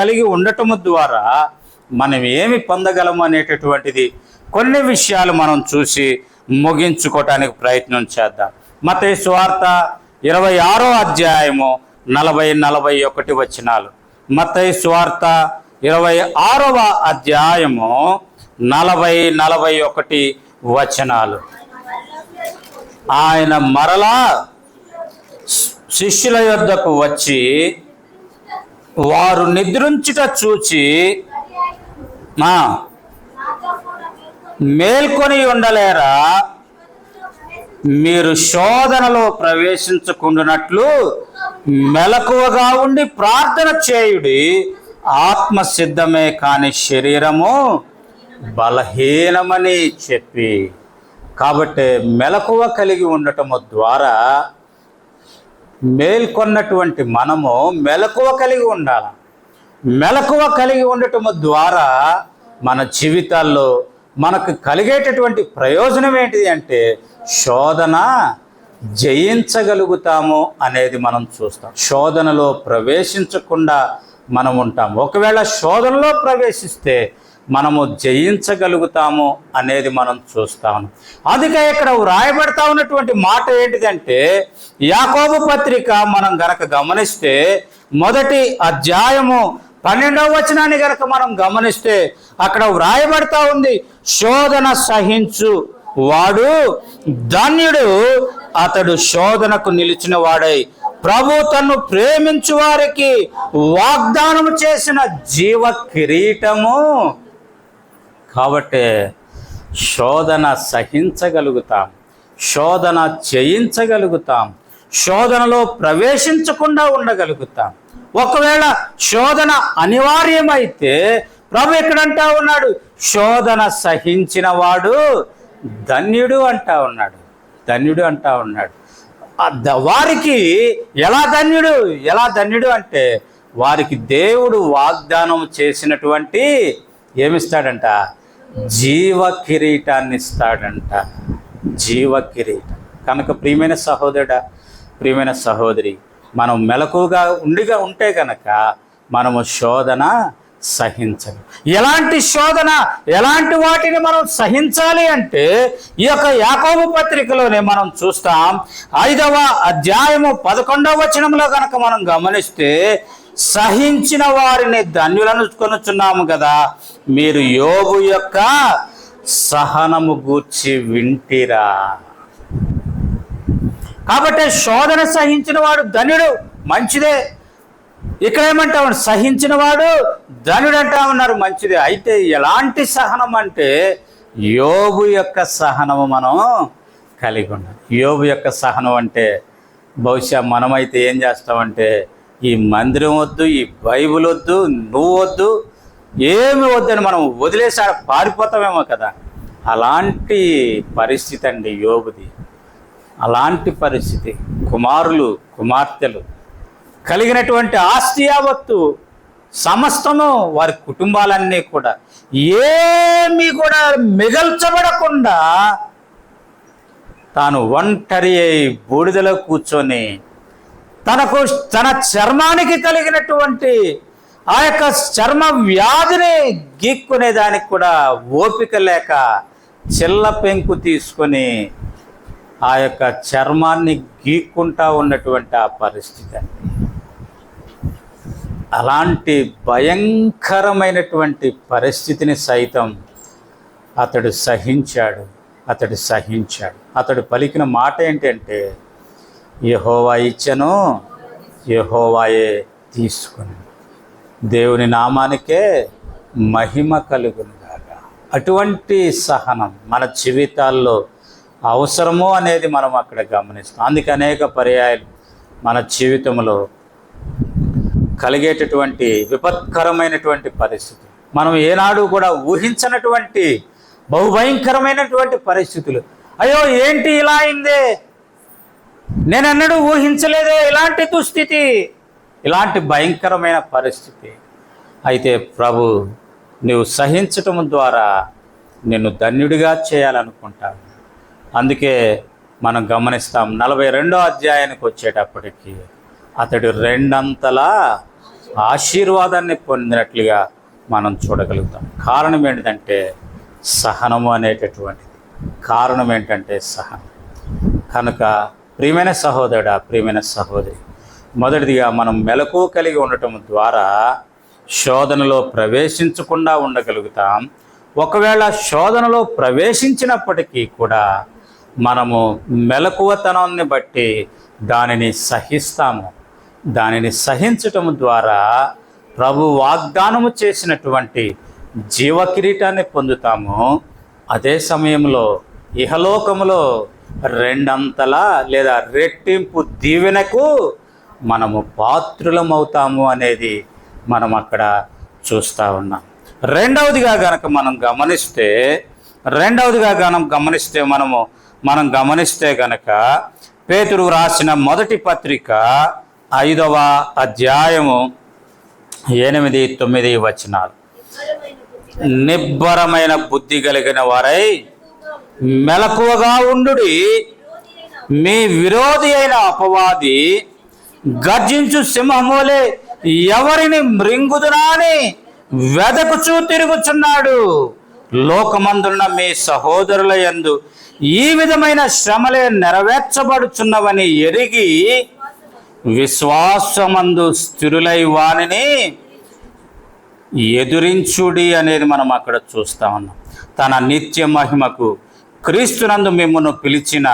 కలిగి ఉండటము ద్వారా మనం ఏమి పొందగలము అనేటటువంటిది కొన్ని విషయాలు మనం చూసి ముగించుకోవటానికి ప్రయత్నం చేద్దాం. మత స్వార్థ ఇరవై ఆరో అధ్యాయము నలభై నలభై ఒకటి వచనాలు. మత స్వార్థ ఇరవై ఆరవ అధ్యాయము నలభై నలభై ఒకటి వచనాలు. ఆయన మరలా శిష్యుల యొద్దకు వచ్చి వారు నిద్రించుట చూచి మా మేల్కొని ఉండలేరా? మీరు శోధనలో ప్రవేశించకుండానట్లు మెలకువగా ఉండి ప్రార్థన చేయుడి ఆత్మ సిద్ధమే కాని శరీరము బలహీనమని చెప్పి. కాబట్టి మెలకువ కలిగి ఉండటము ద్వారా మేల్కొన్నటువంటి మనము మెలకువ కలిగి ఉండాలి. మెలకువ కలిగి ఉండటము ద్వారా మన జీవితాల్లో మనకు కలిగేటటువంటి ప్రయోజనం ఏంటిది అంటే శోధన జయించగలుగుతాము అనేది మనం చూస్తాం. శోధనలో ప్రవేశించకుండా మనం ఉంటాం. ఒకవేళ శోధనలో ప్రవేశిస్తే మనము జయించగలుగుతాము అనేది మనం చూస్తాము. అందుకే ఇక్కడ వ్రాయబడతా ఉన్నటువంటి మాట ఏంటిదంటే యాకోబు పత్రిక మనం గనక గమనిస్తే మొదటి అధ్యాయము పన్నెండవ వచనాన్ని గనక మనం గమనిస్తే అక్కడ వ్రాయబడతా ఉంది శోధన సహించు వాడు ధన్యుడు అతడు శోధనకు నిలిచిన వాడై ప్రభు తన్ను ప్రేమించు వారికి వాగ్దానం చేసిన జీవ కిరీటము. కాబట్టి శోధన సహించగలుగుతాం. శోధన చేయించగలుగుతాం. శోధనలో ప్రవేశించకుండా ఉండగలుగుతాం. ఒకవేళ శోధన అనివార్యమైతే ప్రభు ఎక్కడంటా ఉన్నాడు? శోధన సహించిన వాడు ధన్యుడు అంటా ఉన్నాడు. ధన్యుడు అంటా ఉన్నాడు. వారికి ఎలా ధన్యుడు? ఎలా ధన్యుడు అంటే వారికి దేవుడు వాగ్దానం చేసినటువంటి ఏమిస్తాడంట? జీవ కిరీటాన్ని ఇస్తాడంట జీవ కిరీటం కనుక ప్రియమైన సహోదరుడ ప్రియమైన సహోదరి మనం మెలకుగా ఉండిగా ఉంటే కనుక మనము శోధన సహించదు ఎలాంటి శోధన ఎలాంటి వాటిని మనం సహించాలి అంటే ఈ యొక్క యాకోబు పత్రికలోనే మనం చూస్తాం. ఐదవ అధ్యాయము పదకొండవ వచనంలో కనుక మనం గమనిస్తే సహించిన వారిని ధన్యులను కొనుచున్నాము కదా. మీరు యోగు యొక్క సహనము గూర్చి వింటిరా. కాబట్టి శోధన సహించిన వాడు ధనుడు మంచిదే. ఇక్కడ ఏమంటా సహించిన వాడు ధనుడు అంటా ఉన్నారు మంచిదే. అయితే ఎలాంటి సహనం అంటే యోగు యొక్క సహనము మనం కలిగి ఉన్నాం యోగు యొక్క సహనం అంటే బహుశా మనమైతే ఏం చేస్తామంటే ఈ మందిరం వద్దు ఈ బైబుల్ వద్దు నువ్వు వద్దు ఏమి వద్దని మనం వదిలేసారి పారిపోతామేమో కదా. అలాంటి పరిస్థితి అండి యోగుది అలాంటి పరిస్థితి. కుమారులు కుమార్తెలు కలిగినటువంటి ఆస్తి యావత్తు సమస్తము వారి కుటుంబాలన్నీ కూడా ఏమీ కూడా మిగల్చబడకుండా తాను ఒంటరి అయి బూడిదలో కూర్చొని తనకు తన చర్మానికి కలిగినటువంటి ఆ యొక్క చర్మ వ్యాధిని గీక్కునే దానికి కూడా ఓపిక లేక చిల్ల పెంకు తీసుకొని ఆ యొక్క చర్మాన్ని గీక్కుంటా ఉన్నటువంటి ఆ పరిస్థితి అండి. అలాంటి భయంకరమైనటువంటి పరిస్థితిని సైతం అతడు సహించాడు అతడు సహించాడు. అతడు పలికిన మాట ఏంటంటే యహోవా ఇచ్చను యహోవాయే తీసుకుని. దేవుని నామానికే మహిమ కలుగునుగాక అటువంటి సహనం మన జీవితాల్లో అవసరము అనేది మనం అక్కడ గమనిస్తాం. అందుకే అనేక పర్యాయాలు మన జీవితంలో కలిగేటటువంటి విపత్కరమైనటువంటి పరిస్థితి మనం ఏనాడు కూడా ఊహించనటువంటి బహుభయంకరమైనటువంటి పరిస్థితులు. అయ్యో ఏంటి ఇలా అయిందే? నేనన్నడూ ఊహించలేదే. ఇలాంటి దుస్థితి. ఇలాంటి భయంకరమైన పరిస్థితి. అయితే ప్రభు నువ్వు సహించటం ద్వారా నిన్ను ధన్యుడిగా చేయాలనుకుంటాను. అందుకే మనం గమనిస్తాం నలభై రెండో అధ్యాయానికి వచ్చేటప్పటికి అతడు రెండంతలా ఆశీర్వాదాన్ని పొందినట్లుగా మనం చూడగలుగుతాం. కారణం ఏంటంటే సహనము అనేటటువంటిది. కారణం ఏంటంటే సహనం. కనుక ప్రియమైన సహోదరుడా ప్రియమైన సహోదరి. మొదటిదిగా మనం మెలకు కలిగి ఉండటం ద్వారా శోధనలో ప్రవేశించకుండా ఉండగలుగుతాం. ఒకవేళ శోధనలో ప్రవేశించినప్పటికీ కూడా మనము మెలకువతనాన్ని బట్టి దానిని సహిస్తాము. దానిని సహించటం ద్వారా ప్రభు వాగ్దానము చేసినటువంటి జీవ కిరీటాన్ని పొందుతాము. అదే సమయంలో ఇహలోకములో రెండంతలా లేదా రెట్టింపు దీవెనకు మనము పాత్రులమవుతాము అనేది మనం అక్కడ చూస్తూ ఉన్నాం. రెండవదిగా గనక మనం గమనిస్తే రెండవదిగా గనం గమనిస్తే మనము మనం గమనిస్తే గనక పేతురు రాసిన మొదటి పత్రిక ఐదవ అధ్యాయము ఎనిమిది తొమ్మిది వచనాలు. నిబ్బరమైన బుద్ధి కలిగిన వారై మెలకువగా ఉండు మీ విరోధి అయిన అపవాది గర్జించు సింహమూలే ఎవరిని మృంగుదునా అని వెదకుచూ తిరుగుచున్నాడు. లోకమందున్న మీ సహోదరుల యందు ఈ విధమైన శ్రమలే నెరవేర్చబడుచున్నవని ఎరిగి విశ్వాసమందు స్థిరులై వానిని ఎదురించుడి అనేది మనం అక్కడ చూస్తా ఉన్నాం. తన నిత్య మహిమకు క్రీస్తునందు మిమ్మను పిలిచిన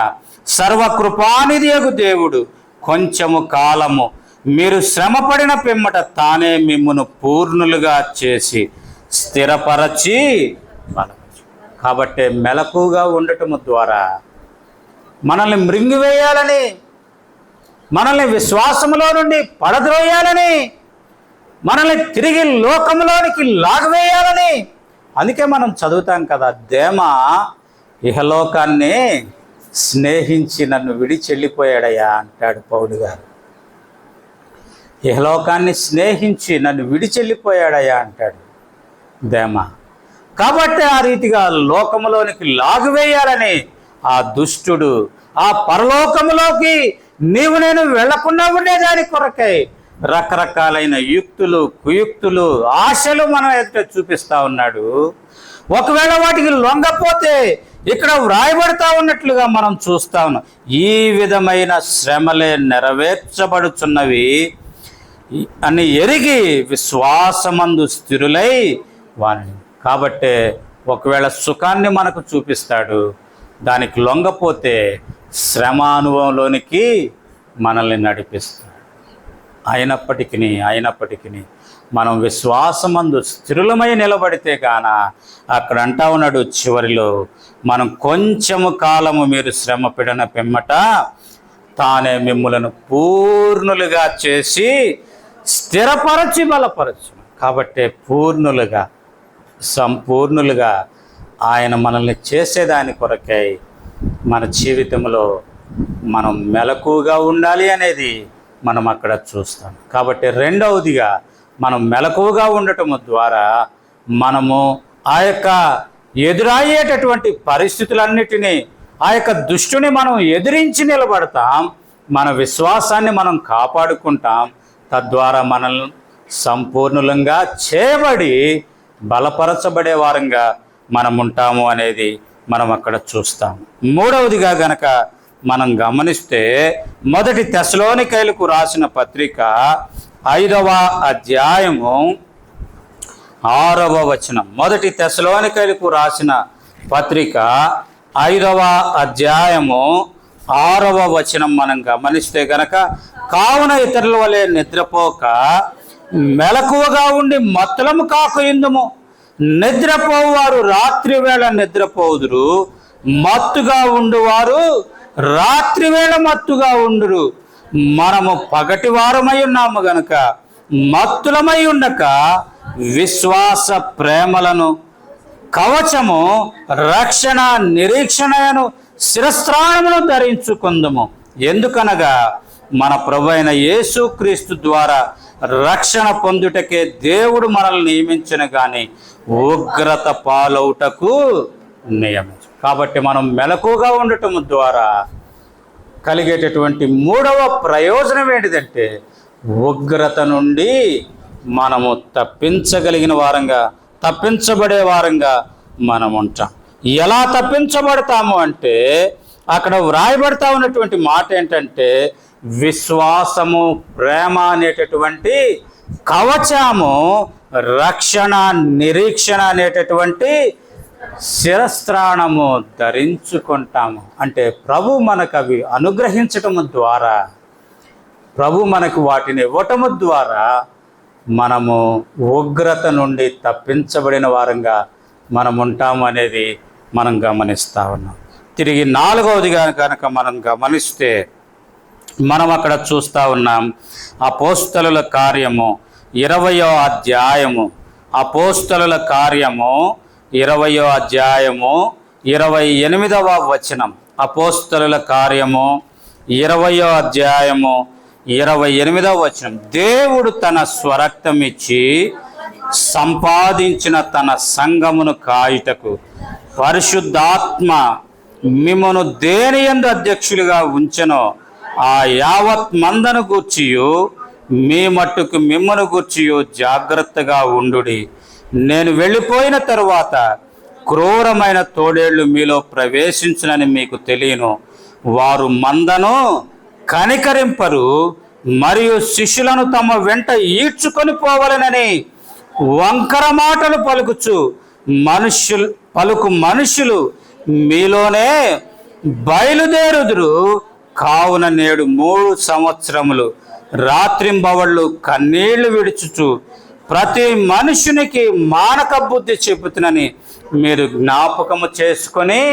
సర్వకృపానిదేగు దేవుడు కొంచెము కాలము. మీరు శ్రమపడిన పిమ్మట తానే మిమ్మను పూర్ణులుగా చేసి స్థిరపరచి కాబట్టి మెలకుగా ఉండటము ద్వారా మనల్ని మృంగివేయాలని మనల్ని విశ్వాసములో నుండి పడద్రోయాలని మనల్ని తిరిగి లోకంలోనికి లాగవేయాలని. అందుకే మనం చదువుతాం కదా దేమ ఇహలోకాన్ని స్నేహించి నన్ను విడిచి వెళ్ళిపోయాడయ్యా అంటాడు పౌలు గారు. ఇహలోకాన్ని స్నేహించి నన్ను విడిచి వెళ్ళిపోయాడయ్యా అంటాడు దేమ. కాబట్టి ఆ రీతిగా లోకములోనికి లాగువేయాలని ఆ దుష్టుడు ఆ పరలోకములోకి నీవు నేను వెళ్ళకుండా ఉండేదాని కొరకై రకరకాలైన యుక్తులు కుయుక్తులు ఆశలు మనం ఎదుట చూపిస్తా ఉన్నాడు. ఒకవేళ వాటికి లొంగపోతే ఇక్కడ వ్రాయబడతా ఉన్నట్లుగా మనం చూస్తా ఉన్నాం. ఈ విధమైన శ్రమలే నెరవేర్చబడుచున్నవి అని ఎరిగి విశ్వాసమందు స్థిరులై వాని కాబట్టే ఒకవేళ సుఖాన్ని మనకు చూపిస్తాడు దానికి లొంగపోతే శ్రమ అనుభవంలోనికి మనల్ని నడిపిస్తాడు. అయినప్పటికీ అయినప్పటికీ మనం విశ్వాసమందు స్థిరులమై నిలబడితే కాన అక్కడ అంటా ఉన్నాడు చివరిలో మనం కొంచెము కాలము మీరు శ్రమ పిడన పిమ్మట తానే మిమ్ములను పూర్ణులుగా చేసి స్థిరపరచి బలపరచు కాబట్టి పూర్ణులుగా సంపూర్ణులుగా ఆయన మనల్ని చేసేదాని కొరకై మన జీవితంలో మనం మెలకుగా ఉండాలి అనేది మనం అక్కడ చూస్తాం. కాబట్టి రెండవదిగా మనం మెలకువగా ఉండటం ద్వారా మనము ఆ యొక్క ఎదురయ్యేటటువంటి పరిస్థితులన్నిటినీ ఆ యొక్క దుష్టుని మనం ఎదిరించి నిలబడతాం మన విశ్వాసాన్ని మనం కాపాడుకుంటాం తద్వారా మనల్ని సంపూర్ణులంగా చేయబడి బలపరచబడే వారంగా మనం ఉంటాము అనేది మనం అక్కడ చూస్తాం. మూడవదిగా గనక మనం గమనిస్తే మొదటి తెశలోనికైలకు రాసిన పత్రిక ఐదవ అధ్యాయము ఆరవ వచనం. మొదటి తెశలోనికలకు రాసిన పత్రిక ఐదవ అధ్యాయము ఆరవ వచనం మనం గమనిస్తే గనక కావున ఇతరుల వలె నిద్రపోక మెలకువగా ఉండి మత్తలము కాక ఇందుము. నిద్రపోవారు రాత్రి వేళ నిద్రపోదురు మత్తుగా ఉండువారు రాత్రి వేళ మత్తుగా ఉండురు. మనము పగటి వారమై ఉన్నాము గనుక మత్తులమై ఉండక విశ్వాస ప్రేమలను కవచము రక్షణ నిరీక్షణను శిరస్త్రాణమును ధరించుకుందము. ఎందుకనగా మన ప్రభు అయిన యేసుక్రీస్తు ద్వారా రక్షణ పొందుటకే దేవుడు మనల్ని నియమించిన కానీ ఉగ్రత పాలవుటకు నియమించు. కాబట్టి మనం మెలకుగా ఉండటం ద్వారా కలిగేటటువంటి మూడవ ప్రయోజనం ఏంటిదంటే ఉగ్రత నుండి మనము తప్పించగలిగిన వారంగా తప్పించబడే వారంగా మనం ఉంటాం. ఎలా తప్పించబడతాము అంటే అక్కడ వ్రాయబడతా ఉన్నటువంటి మాట ఏంటంటే విశ్వాసము ప్రేమ అనేటటువంటి కవచము రక్షణ నిరీక్షణ అనేటటువంటి శిరస్త్రాణము ధరించుకుంటాము. అంటే ప్రభు మనకు అవి అనుగ్రహించటము ద్వారా ప్రభు మనకు వాటిని ఇవ్వటము ద్వారా మనము ఉగ్రత నుండి తప్పించబడిన వారంగా మనం ఉంటాము అనేది మనం గమనిస్తా ఉన్నాం. తిరిగి నాలుగవదిగా కనుక మనం గమనిస్తే మనం అక్కడ చూస్తూ ఉన్నాం అపోస్తలుల కార్యము ఇరవయో అధ్యాయము. అపోస్తలుల కార్యము ఇరవయో అధ్యాయము ఇరవై ఎనిమిదవ వచనం. అపోస్తలుల కార్యము ఇరవయో అధ్యాయము ఇరవై ఎనిమిదవ వచనం. దేవుడు తన స్వరక్తం ఇచ్చి సంపాదించిన తన సంగమును కాయుటకు పరిశుద్ధాత్మ మిమ్మను దేని ఎందు అధ్యక్షులుగా ఉంచెనో ఆ యావత్ మందను గూర్చియు మీ మట్టుకు మిమ్మను గూర్చియు జాగ్రత్తగా ఉండుడి. నేను వెళ్ళిపోయిన తరువాత క్రూరమైన తోడేళ్ళు మీలో ప్రవేశించునని మీకు తెలియను. వారు మందను కనికరింపరు మరియు శిష్యులను తమ వెంట ఈడ్చుకొని పోవలనని వంకర మాటలు పలుకుచు మనుష్యులు పలుకు మనుషులు మీలోనే బయలుదేరుదురు. కావున నేడు మూడు సంవత్సరములు రాత్రింబవళ్ళు కన్నీళ్ళు విడుచుచు ప్రతి మనుషునికి మానక బుద్ధి చెబుతునని మీరు జ్ఞాపకము చేసుకొని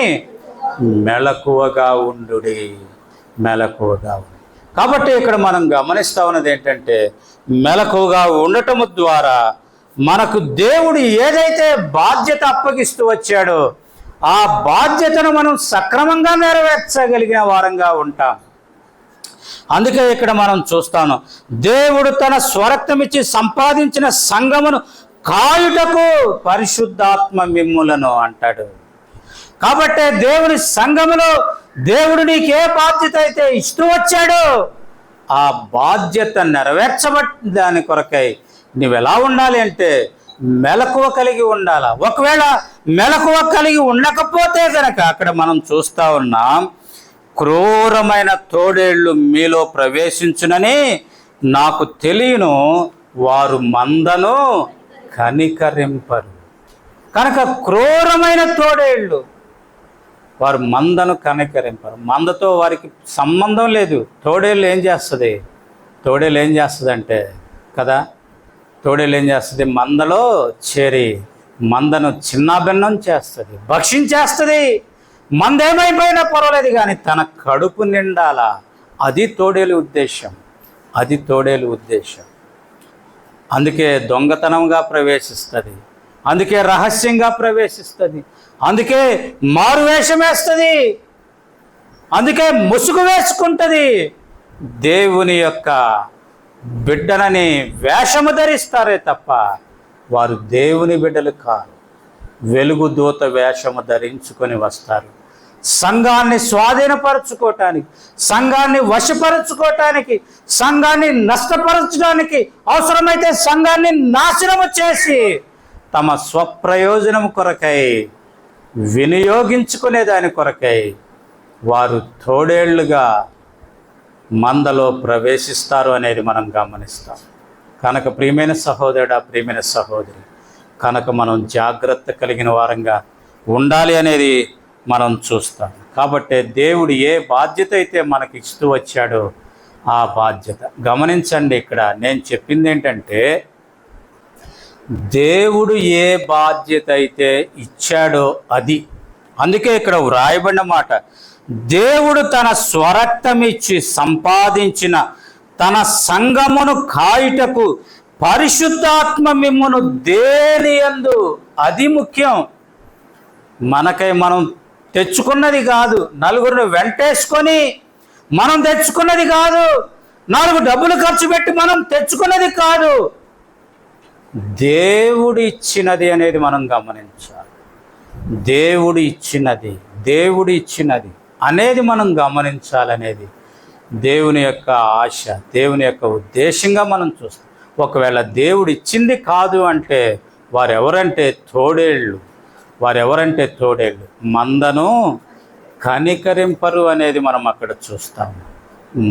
మెలకువగా ఉండుడి. మెలకువగా కాబట్టి ఇక్కడ మనం గమనిస్తా ఉన్నది ఏంటంటే మెలకువగా ఉండటము ద్వారా మనకు దేవుడు ఏదైతే బాధ్యత అప్పగిస్తూ వచ్చాడో ఆ బాధ్యతను మనం సక్రమంగా నెరవేర్చగలిగిన వారంగా ఉంటాం. అందుకే ఇక్కడ మనం చూస్తాను దేవుడు తన స్వరక్తమిచ్చి సంపాదించిన సంఘమును కాయుటకు పరిశుద్ధాత్మ మిమ్ములను అంటాడు. కాబట్టే దేవుని సంఘములో దేవుడు నీకు ఏ బాధ్యత అయితే ఇస్తూ వచ్చాడో. ఆ బాధ్యత నెరవేర్చబట్టి దాని కొరకై నువ్వు ఎలా ఉండాలి అంటే మెలకువ కలిగి ఉండాలా? ఒకవేళ మెలకువ కలిగి ఉండకపోతే గనక అక్కడ మనం చూస్తా ఉన్నాం క్రూరమైన తోడేళ్ళు మీలో ప్రవేశించునని నాకు తెలియను వారు మందను కనికరింపరు. కనుక క్రూరమైన తోడేళ్ళు వారు మందను కనికరింపరు. మందతో వారికి సంబంధం లేదు. తోడేళ్ళు ఏం చేస్తుంది? తోడేళ్ళు ఏం చేస్తుంది అంటే కదా? తోడేళ్ళు ఏం చేస్తుంది? మందలో చేరి మందను చిన్నాభిన్నం చేస్తుంది భక్షించేస్తుంది. మందేమైపోయినా పర్వాలేదు కానీ తన కడుపు నిండాలా? అది తోడేలు ఉద్దేశం అది తోడేలు ఉద్దేశం అందుకే దొంగతనంగా ప్రవేశిస్తుంది. అందుకే రహస్యంగా ప్రవేశిస్తుంది. అందుకే మారువేషం వేస్తుంది. అందుకే ముసుగు వేసుకుంటుంది. దేవుని యొక్క బిడ్డనని వేషము ధరిస్తారే తప్ప వారు దేవుని బిడ్డలు కాదు వెలుగు దూత వేషము ధరించుకొని వస్తారు. సంఘాన్ని స్వాధీనపరచుకోవటానికి సంఘాన్ని వశపరచుకోవటానికి సంఘాన్ని నష్టపరచడానికి అవసరమైతే సంఘాన్ని నాశనము చేసి తమ స్వప్రయోజనం కొరకై వినియోగించుకునే దాని కొరకై వారు తోడేళ్ళుగా మందలో ప్రవేశిస్తారు అనేది మనం గమనిస్తాం. కనుక ప్రియమైన సహోదరుడా ప్రియమైన సహోదరి కనుక మనం జాగ్రత్త కలిగిన వారంగా ఉండాలి అనేది మనం చూస్తాం. కాబట్టి దేవుడు ఏ బాధ్యత అయితే మనకి ఇస్తూ వచ్చాడో ఆ బాధ్యత. గమనించండి ఇక్కడ నేను చెప్పింది ఏంటంటే దేవుడు ఏ బాధ్యత అయితే ఇచ్చాడో అది. అందుకే ఇక్కడ వ్రాయబడిన మాట దేవుడు తన స్వరక్తమిచ్చి సంపాదించిన తన సంగమును కాయుటకు పరిశుద్ధాత్మ మిమ్మను దేని యందు? అది ముఖ్యం. మనకై మనం తెచ్చుకున్నది కాదు. నలుగురిని వెంటేసుకొని మనం తెచ్చుకున్నది కాదు. నాలుగు డబ్బులు ఖర్చు పెట్టి మనం తెచ్చుకున్నది కాదు. దేవుడు ఇచ్చినది అనేది మనం గమనించాలి. దేవుడు ఇచ్చినది దేవుడు ఇచ్చినది అనేది మనం గమనించాలనేది దేవుని యొక్క ఆశ దేవుని యొక్క ఉద్దేశంగా మనం చూస్తాం. ఒకవేళ దేవుడు ఇచ్చింది కాదు అంటే వారెవరంటే తోడేళ్ళు వారెవరంటే తోడేళ్ళు? మందను కనికరింపరు అనేది మనం అక్కడ చూస్తాము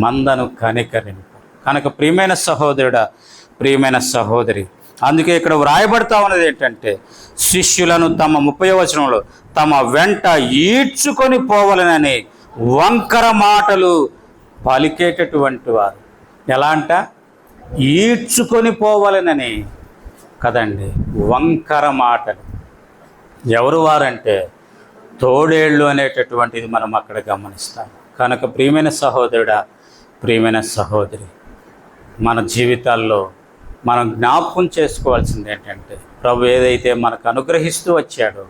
మందను కనికరింపరు. కనుక ప్రియమైన సహోదరుడ ప్రియమైన సహోదరి అందుకే ఇక్కడ వ్రాయబడతా ఉన్నది ఏంటంటే శిష్యులను తమ ముప్పై వచనంలో తమ వెంట ఈడ్చుకొని పోవాలనని వంకర మాటలు పలికేటటువంటి వారు. ఎలా అంట? ఈడ్చుకొని పోవాలనని కదండి వంకర మాటలు. ఎవరు వారంటే తోడేళ్ళు అనేటటువంటిది మనం అక్కడ గమనిస్తాం. కనుక ప్రియమైన సహోదరుడా ప్రియమైన సహోదరి మన జీవితాల్లో మనం జ్ఞాపకం చేసుకోవాల్సింది ఏంటంటే ప్రభు ఏదైతే మనకు అనుగ్రహిస్తూ వచ్చాడో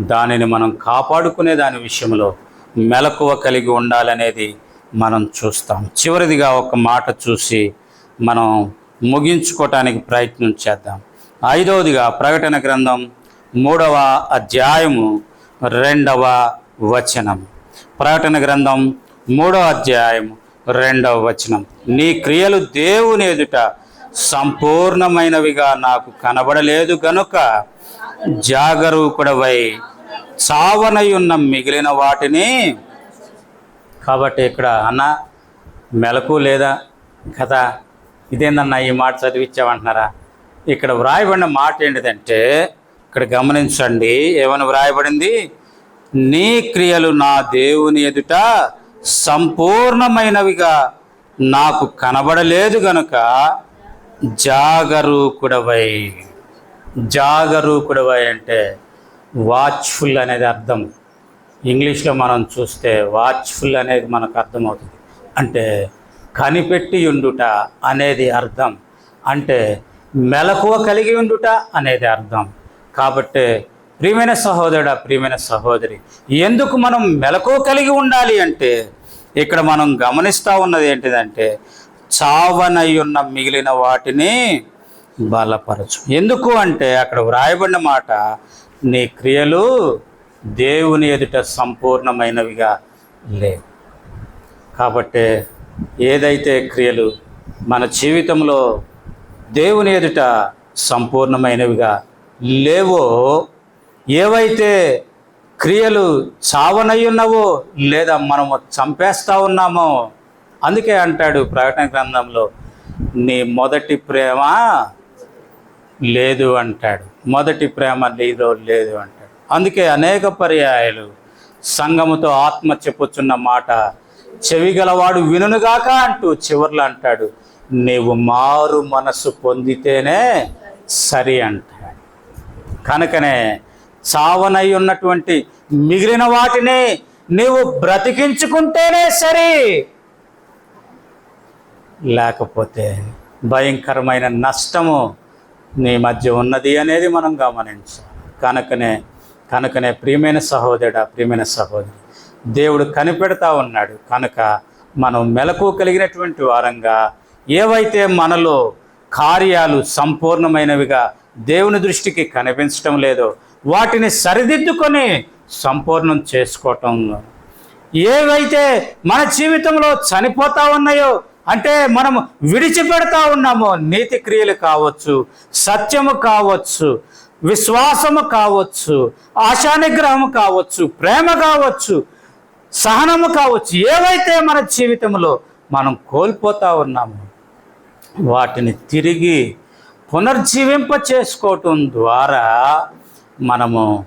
దానిని మనం కాపాడుకునే దాని విషయంలో మెలకువ కలిగి ఉండాలనేది మనం చూస్తాం. చివరిదిగా ఒక మాట చూసి మనం ముగించుకోవటానికి ప్రయత్నం చేద్దాం. ఐదవదిగా ప్రకటన గ్రంథం మూడవ అధ్యాయము రెండవ వచనం. ప్రకటన గ్రంథం మూడవ అధ్యాయం రెండవ వచనం. నీ క్రియలు దేవుని ఎదుట సంపూర్ణమైనవిగా నాకు కనబడలేదు గనుక జాగరూకుడవై చావనయున్న మిగిలిన వాటిని కాబట్టి ఇక్కడ అన్న మెలకు లేదా కదా ఇదేందన్నా ఈ మాట చదివించామంటున్నారా ఇక్కడ వ్రాయబడిన మాట ఏంటిదంటే ఇక్కడ గమనించండి ఏమని వ్రాయబడింది? నీ క్రియలు నా దేవుని ఎదుట సంపూర్ణమైనవిగా నాకు కనబడలేదు గనుక జాగరూకుడవై. జాగరూకుడవై అంటే వాచ్ఫుల్ అనేది అర్థం. ఇంగ్లీష్లో మనం చూస్తే వాచ్ఫుల్ అనేది మనకు అర్థమవుతుంది. అంటే కనిపెట్టి ఉండుట అనేది అర్థం. అంటే మెలకువ కలిగి ఉండుట అనేది అర్థం. కాబట్టి ప్రియమైన సహోదరుడ ప్రియమైన సహోదరి ఎందుకు మనం మెలకువ కలిగి ఉండాలి అంటే ఇక్కడ మనం గమనిస్తూ ఉన్నది ఏంటిదంటే చావనై ఉన్న మిగిలిన వాటిని బలపరచు. ఎందుకు అంటే అక్కడ వ్రాయబడిన మాట నీ క్రియలు దేవుని ఎదుట సంపూర్ణమైనవిగా లేవు. కాబట్టి ఏదైతే క్రియలు మన జీవితంలో దేవుని ఎదుట సంపూర్ణమైనవిగా లేవో ఏవైతే క్రియలు చావనయ్యున్నవో లేదా మనము చంపేస్తా ఉన్నామో అందుకే అంటాడు ప్రకటన గ్రంథంలో నీ మొదటి ప్రేమ లేదు అంటాడు. మొదటి ప్రేమ నీలో లేదు అంటాడు. అందుకే అనేక పర్యాయాలు సంఘముతో ఆత్మ చెప్పుచున్న మాట చెవిగలవాడు వినుగాక అంటూ చివర్లో అంటాడు నీవు మారు మనసు పొందితేనే సరి అంటాడు. కనుకనే చావనై ఉన్నటువంటి మిగిలిన వాటిని నీవు బ్రతికించుకుంటేనే సరి. లేకపోతే భయంకరమైన నష్టము నీ మధ్య ఉన్నది అనేది మనం గమనించాలి. కనుకనే కనుకనే ప్రియమైన సహోదరుడా ప్రియమైన సహోదరి దేవుడు కనిపెడతా ఉన్నాడు. కనుక మనం మెలకు కలిగినటువంటి వారంగా ఏవైతే మనలో కార్యాలు సంపూర్ణమైనవిగా దేవుని దృష్టికి కనిపించటం లేదో వాటిని సరిదిద్దుకొని సంపూర్ణం చేసుకోవటం. ఏవైతే మన జీవితంలో చనిపోతా ఉన్నాయో అంటే మనం విడిచిపెడతా ఉన్నామో నీతి క్రియలు కావచ్చు సత్యము కావచ్చు విశ్వాసము కావచ్చు ఆశానిగ్రహము కావచ్చు ప్రేమ కావచ్చు సహనము కావచ్చు. ఏవైతే మన జీవితంలో మనం కోల్పోతా ఉన్నామో వాటిని తిరిగి పునర్జీవింప చేసుకోవటం ద్వారా మనము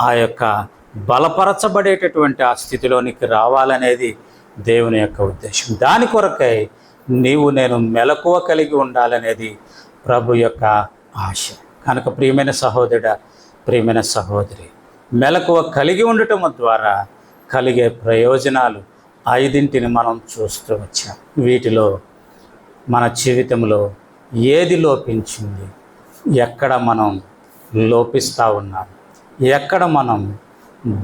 ఆ యొక్క బలపరచబడేటటువంటి ఆ స్థితిలోనికి రావాలనేది దేవుని యొక్క ఉద్దేశం. దాని కొరకై నీవు నేను మెలకువ కలిగి ఉండాలనేది ప్రభు యొక్క ఆశ. కనుక ప్రియమైన సహోదరుడ ప్రియమైన సహోదరి మెలకువ కలిగి ఉండటం ద్వారా కలిగే ప్రయోజనాలు ఐదింటిని మనం చూస్తూ వచ్చాం వీటిలో మన జీవితంలో ఏది లోపించింది? ఎక్కడ మనం లోపిస్తూ ఉన్నాం? ఎక్కడ మనం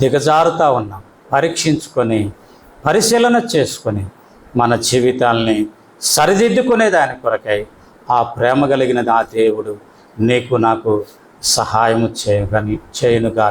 దిగజారుతూ ఉన్నాం? పరీక్షించుకొని పరిశీలన చేసుకొని మన జీవితాల్ని సరిదిద్దుకునే దాని కొరకై ఆ ప్రేమ కలిగిన నా దేవుడు నీకు నాకు సహాయము చేయగని చేయనుగా